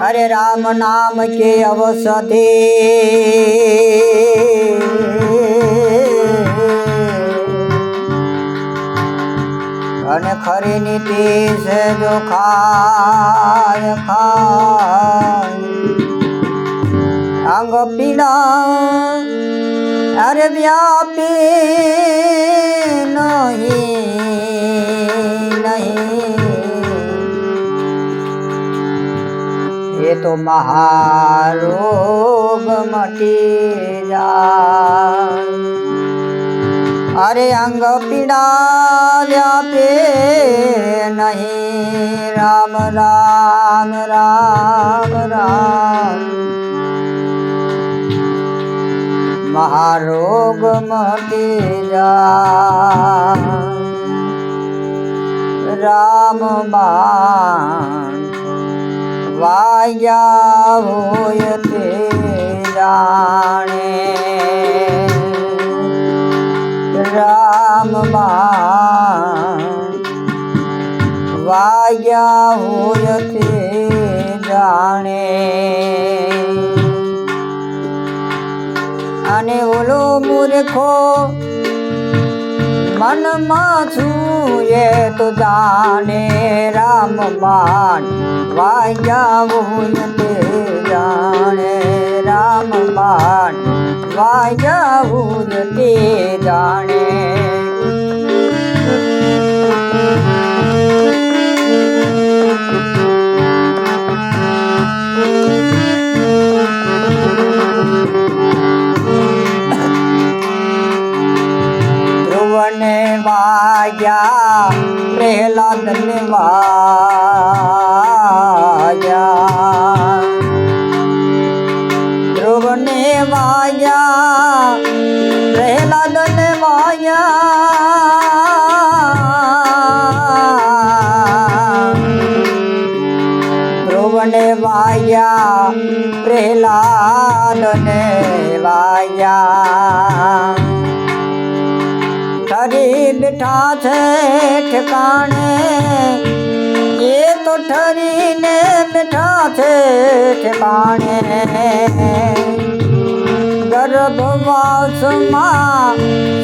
હરે રામ નામ કે अवसधे અને ખરી નીતિ છે જો ખાય ખાય. અંગ પીડા અરે વ્યાપી નહીં. તો મહારોગ મટી જા અરે અંગ પીડા પે નહીં. રામ રામ રામ રામ. મહારોગ મટી જા રામ બાણ વાયા હોય તે જાણે. રામ વાયા હોય તે જાણે. અને ઓલો મૂર્ખો મનમાં છું એ તો જાને રામ બાણ. વાયા તે જાણે, રામ બાણ. વાયા તે જાણે. પ્રહલાદને વાયા ધ્રુવને વાયા પ્રહલાદને વાયા ધ્રુવને વાયા પ્રહલાદને વાયા બેઠા છે ઠેકાણે, એ તો ઠરીને બેઠા છે ઠેકાણે. ગર્ભવાસમાં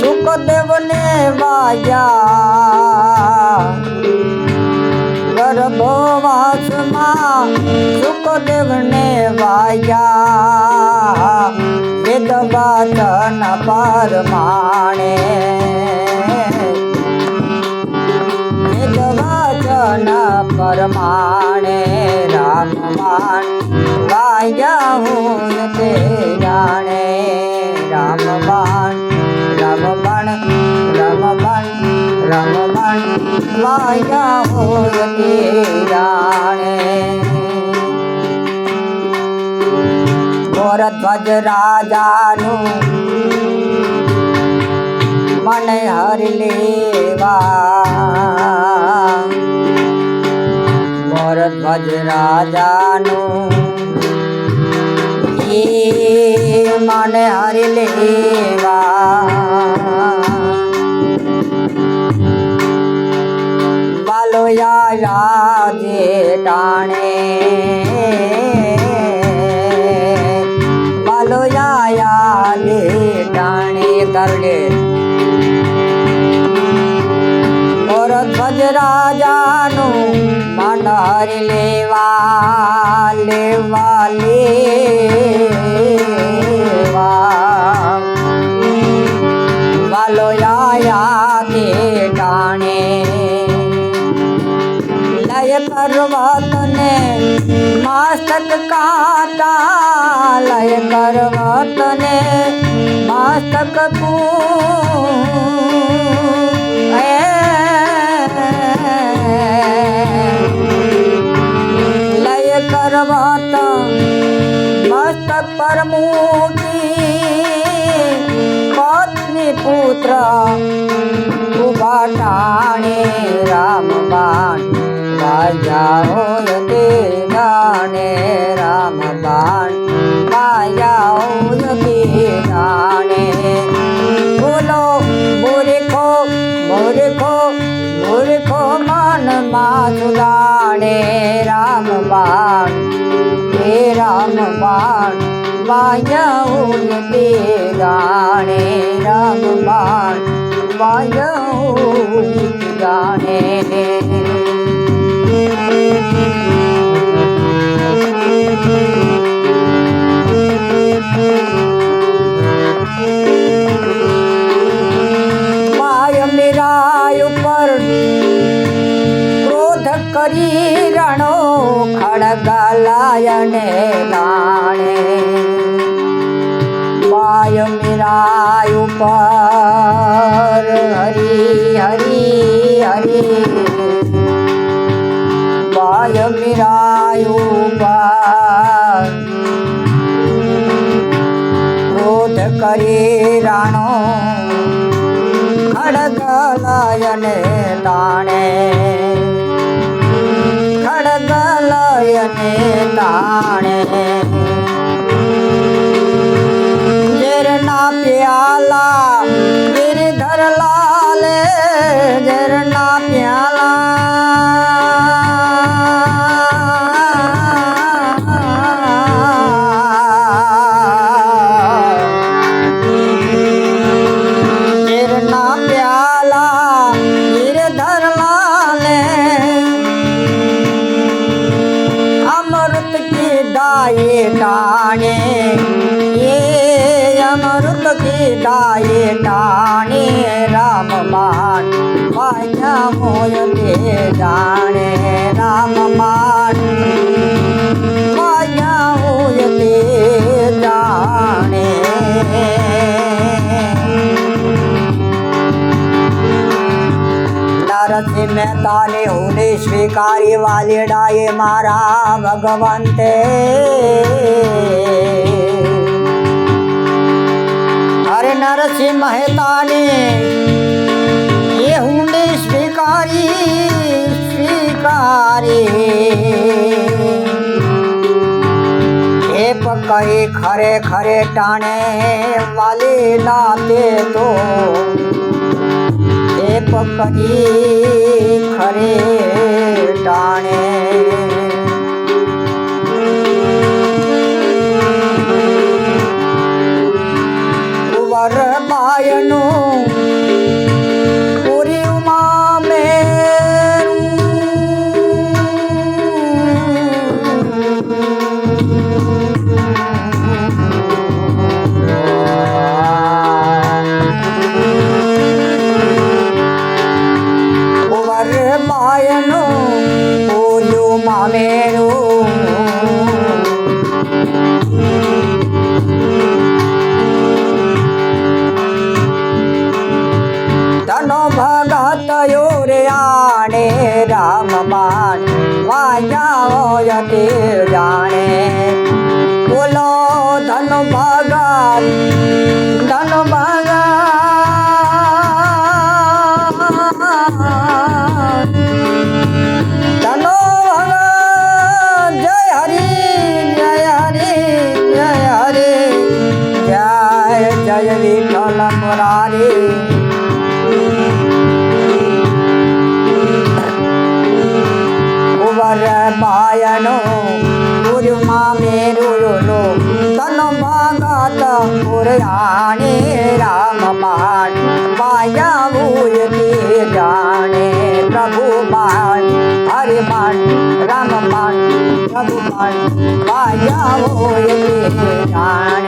સુખદેવને વાયા ગર્ભવાસમાં સુખદેવને વાયા વેદવાચન પરમાણે વાચન પરમાણે રામવાન વાયા હું તે જાણે રામવાન રામવાન રામવાન રામવાન વાયા હું તે જાણે. ભરધ્વજ રાજાનું મને હરી લેવા. ભરધ્વજ રાજાનું એ મને હરી લેવા. બાલોયા રાજે ટાણે. બાલોયા લે ટાણે કરડે. ભરત રાજાનું મન હરી લેવા લેવા લેવા બાલોયા તે ટાણે લય પર્વતને માસ્તક કાતા લય પર્વતને માસ્તક તું લય પર્વત મસ્તક પર મૂકી પત્ની પુત્ર ઊભા ટાણે રામ બાણ હોય તે જાણે રામ બાણ બાણ વાયવું તે જાણે રામ બાણ ઉપર ક્રોધ કરી રણો ખડગલાયને મીરાય ઉપર. હરી હરી હરી. બાય મીરાય ઉપર. ક્રોધ કરી રાણો. ખડગલયને તાણે. ખડગલયને તાણે. 那边啦。માન પાયા મોય તે જાણે રામ માન. પાયા હોય તે જાણે. નરસિંહ મહેતાને હુને સ્વીકારી વાલીડાએ મારા ભગવંતે. અરે નરસિંહ મહેતાને સ્વીકારી સ્વીકારી એ પકઈ ખરે ખરે ટાણે વાલી નાતે તો એ પકડી ખરે ટાણે તનો ભગત રે આણે રામ માન વાયા તે જાણે. ગુરુમાં મેરુલો તન ભગત પુરાણે રામ બાણ બાયા તે જાણે પ્રભુ બાણ હરિ બાણ રામ બાણ પ્રભુ બાણ બાયા તે જાણે